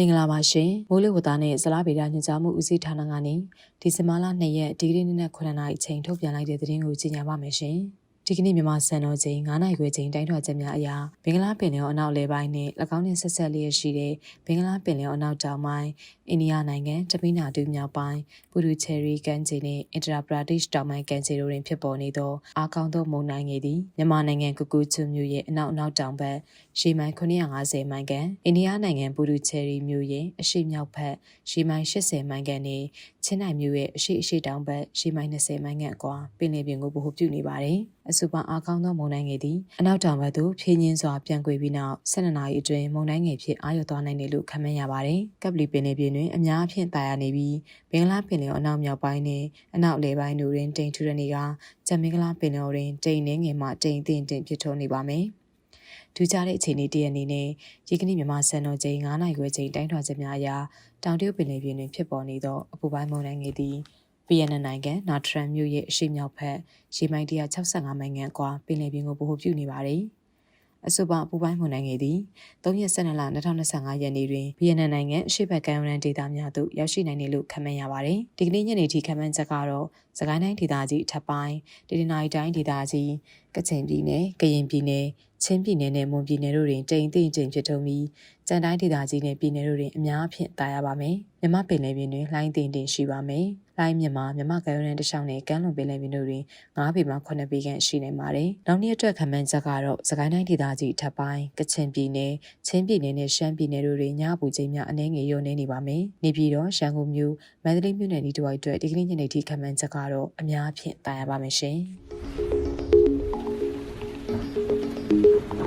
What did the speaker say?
မင်္ဂလာပါရှင်မိုးလေဝသနဲ့ဇလားဗေဒညွှန်ကြားမှုဦးစီးဌာနကနေဒီဇင်ဘာလ2ရက်ဒီကနေ့နေ့နဲ့9နာရီအချိန်ထုတ်ပြန်လိုက်တဲ့သတင်းကိုကြီးညာပါမယ်ရှင် ဒီကနေ့မြန်မာစံတော်ချိန်9နိုင်ခွဲချိန်တိုင်းထွာချက်များအရာဘင်္ဂလားပင်လယ်အနောက်လေပိုင်းနဲ့၎င်းနဲ့ဆက်ဆက်လျက်ရှိတဲ့ဘင်္ဂလားပင်လယ်အနောက်တောင်ပိုင်းအိန္ဒိယနိုင်ငံတပိနာတူမြောက်ပိုင်းပူရူချယ်ရီကန်ဂျီနဲ့အင်တရာပရာဒိရှ်တောင်ပိုင်းကန်ဂျီတို့တွင်ဖြစ်ပေါ်နေသောအားကောင်းသောမုန်တိုင်းငယ်သည်မြန်မာနိုင်ငံကူကူချွမြို့ရဲ့အနောက်အနောက်တောင်ဘက်ရှေးမိုင်950မိုင်ကန်အိန္ဒိယနိုင်ငံပူရူချယ်ရီမြို့ရဲ့အရှေ့မြောက်ဘက်ရှေးမိုင်80မိုင်ကန်နဲ့ချင်းနိုင်မြို့ရဲ့အရှေ့အရှေ့တောင်ဘက်ရှေးမိုင်20မိုင်ကန်အကွာပင်လယ်ပြင်ကိုဗဟိုပြုနေပါတယ်အဆိုပါအားကောင်းသောမုန်တိုင်းငယ်သည်အနောက်တောင်ဘက်သို့ဖြင်းညင်းစွာပြန်ကွေပြီးနောက်12နာရီအတွင်းမုန်တိုင်းငယ်ဖြစ်အာရုံသွားနိုင်တယ်လို့ခန့်မှန်းရပါတယ်ကပ်ပလီပင်လယ်ပြင်တွင်အများအပြားတာယာနေပြီးဘင်္ဂလားပင်လယ်အနောက်မြောက်ပိုင်းနဲ့အနောက်အလယ်ပိုင်းတို့တွင်တိမ်ထူရနေကဂျမင်္ဂလားပင်လယ်တွင်တိမ်နှင်းငယ်မှတိမ်အထင်တင်ဖြစ်ထွန်းနေပါမယ်။ ထူးခြားတဲ့အခြေအနေတရအနေနဲ့ဒီကနေ့မြန်မာစံတော်ချိန်9နိုင်ခွဲချိန်တိုင်းထွာချက်များအရတောင်တရုတ်ပင်လယ်ပြင်တွင်ဖြစ်ပေါ်နေသောအပူပိုင်းမုန်တိုင်းငယ်သည်ဗီယက်နမ်နိုင်ငံနာထရန်မြို့ရဲ့အရှေ့မြောက်ဘက်ရေမိုင်165မိုင်ငန်းကွာပင်လယ်ပြင်ကိုဗဟိုပြုနေပါတယ်။အဆိုပါအပူပိုင်းမုန်တိုင်းငယ်သည်3ရက်12လ2025ရက်နေ့တွင်ဗီယက်နမ်နိုင်ငံအရှေ့ဘက်ကမ်းရိုးတန်းဒေသများသို့ရောက်ရှိနိုင်တယ်လို့ခန့်မှန်းရပါတယ်။ဒီကနေ့ညနေထိခန့်မှန်းချက်ကတော့စကိုင်းတိုင်းဒေသကြီးအထက်ပိုင်းဒေသနာရီတိုင်းဒေသကြီးကချင်ပြည်နယ်ကရင်ပြည်နယ် ချင်းပြည်နယ်နဲ့မွန်ပြည်နယ်တို့တွင်တိမ်သိမ်ချင်းဖြစ်ထုံပြီးကြံတိုင်းဒေသကြီးနဲ့ပြည်နယ်တို့တွင်အများအဖြစ်တာရပါမယ်။မြမပင်လယ်ပြင်တွင်လှိုင်းသိမ်တင်ရှိပါမယ်။လှိုင်းမြမမြမကရုံးနဲ့တခြားနဲ့ကမ်းလွန်ပင်လယ်ပြင်တို့တွင်9ပေမှ9ပေခန့်ရှိနေပါတယ်။နောက်နေ့အတွက်ခံမှန်းချက်ကတော့စကိုင်းတိုင်းဒေသကြီးထပ်ပိုင်းကချင်ပြည်နယ်ချင်းပြည်နယ်နဲ့ရှမ်းပြည်နယ်တို့တွင်ညပူချိန်များအနည်းငယ်ရုံနေနေပါမယ်။နေပြည်တော်ရှမ်းကုန်မြို့မန္တလေးမြို့နယ်ဒီတစ်ဝိုက်အတွက်ဒီကနေ့ညနေထိခံမှန်းချက်ကတော့အများအဖြစ်တာရပါမယ်ရှင်။